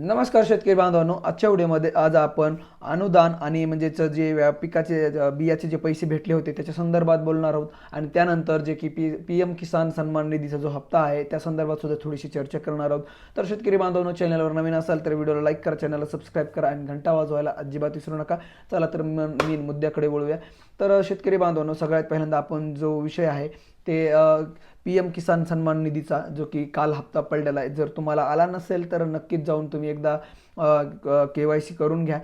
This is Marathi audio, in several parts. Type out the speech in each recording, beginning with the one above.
नमस्कार शेतकरी बांधवांनो आजच्या व्हिडिओमध्ये आज आपण अनुदान आणि म्हणजेच जे व्या- पिकाचे बियाचे जे पैसे भेटले होते त्याच्या संदर्भात बोलणार आहोत. आणि त्यानंतर जे की पी पी एम किसान सन्मान निधीचा जो हप्ता आहे त्या संदर्भात सुद्धा थोडीशी चर्चा करणार आहोत. तर शेतकरी बांधवांनो चॅनलवर नवीन असाल तर व्हिडिओला लाईक करा चॅनलला सबस्क्राईब करा आणि घंटा वाजवायला अजिबात विसरू नका. चला तर म- मी मुद्द्याकडे वळूया. तर शेतकरी बांधवांनो सगळ्यात पहिल्यांदा आपण जो विषय आहे ते पी एम किसान सन्मान निधीचा जो की काल हप्ता पडलेला आहे. जर तुम्हाला आला नसेल तर नक्कीच जाऊन तुम्ही एकदा के वाय सी करून घ्या.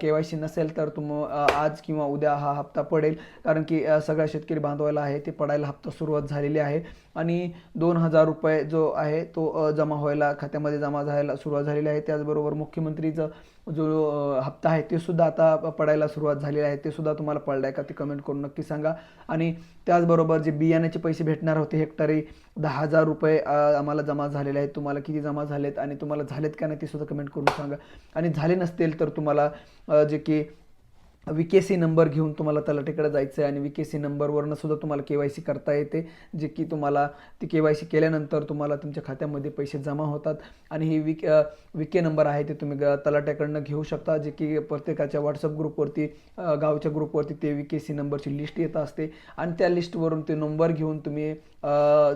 के वाय सी नसेल तर तुम आज किंवा उद्या हा हप्ता पडेल. कारण की सगळ्या शेतकरी बांधवाला आहे ते पडायला हप्ता सुरुवात झालेली आहे. आणि दोन हजार रुपये जो आहे तो जमा व्हायला खात्यामध्ये जमा झायला सुरुवात झालेली आहे. त्याचबरोबर मुख्यमंत्रीचं जो हप्ता आहे ते सुद्धा आता पडायला सुरुवात झालेली आहे. ते सुद्धा तुम्हाला पडलं आहे का ते कमेंट करून नक्की सांगा. आणि त्याचबरोबर जे बियाण्याचे पैसे भेटणार होते हे हेक्टरी दहा हजार रुपये आम्हाला जमा झालेले आहेत. तुम्हाला किती जमा झालेत आणि तुम्हाला झालेत का नाही ते सुद्धा कमेंट करून सांगा. आणि झाले नसतील तर तुम्हाला जे की वी के सी नंबर घेऊन तुम्हाला तलाठीकडे जायचं आहे आणि वी के सी नंबरवरनं सुद्धा तुम्हाला के वाय सी करता येते जे की तुम्हाला ती के वाय सी केल्यानंतर तुम्हाला तुमच्या खात्यामध्ये पैसे जमा होतात. आणि ही वी वी के नंबर आहे ते तुम्ही ग- तलाट्याकडनं घेऊ शकता जे की प्रत्येकाच्या व्हॉट्सअप ग्रुपवरती गावच्या ग्रुपवरती ते वी के सी नंबरची लिस्ट येत असते. आणि त्या लिस्टवरून ते नंबर घेऊन तुम्ही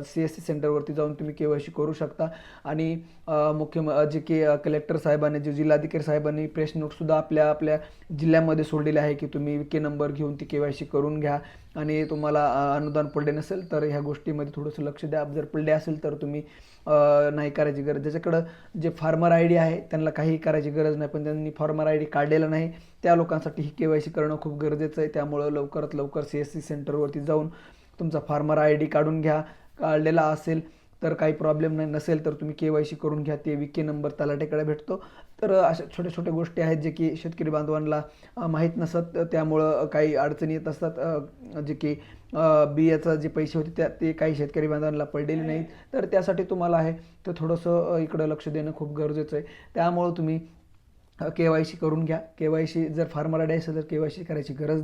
सी एस सी सेंटरवरती जाऊन तुम्ही के वाय सी करू शकता. आणि मुख्य म- जे की कलेक्टर साहेबांनी जे जिल्हाधिकारी साहेबांनी प्रेस नोटसुद्धा आपल्या आपल्या जिल्ह्यामध्ये सोडलेले आहे की तुम्ही के नंबर घेऊन ती के वाय सी करून घ्या. आणि तुम्हाला अनुदान पडले नसेल तर ह्या गोष्टीमध्ये थोडंसं लक्ष द्या. जर पडले असेल तर तुम्ही नाही करायची गरज. ज्याच्याकडं जे फार्मर आय डी आहे त्यांना काही करायची गरज नाही. पण त्यांनी फार्मर आय डी काढलेला नाही. त्या लोकांसाठी ही के वाय सी करणं खूप गरजेचं आहे. त्यामुळं लवकरात लवकर सी एस सी सेंटरवरती जाऊन तुमचा फार्मर आय डी काढून घ्या. काढलेला असेल तर काही प्रॉब्लेम नाही. नसेल तर तुम्ही के वाय सी करून घ्या. ते विके नंबर तलाटेकडे भेटतो. तर अशा छोट्या छोट्या गोष्टी आहेत जे की शेतकरी बांधवांना माहीत नसत. त्यामुळं काही अडचणी येत असतात. जे की बियाचं जे पैसे होते त्या ते काही शेतकरी बांधवांना पडलेले नाहीत. तर त्यासाठी तुम्हाला आहे. तर थोडंसं इकडं लक्ष देणं खूप गरजेचं आहे. त्यामुळं तुम्ही के वाय सी करून घ्या. के वाय सी जर फार्मर आय असेल तर के वाय सी करायची गरज